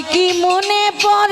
কি মনে পড়ে?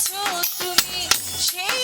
সেই তো তোমার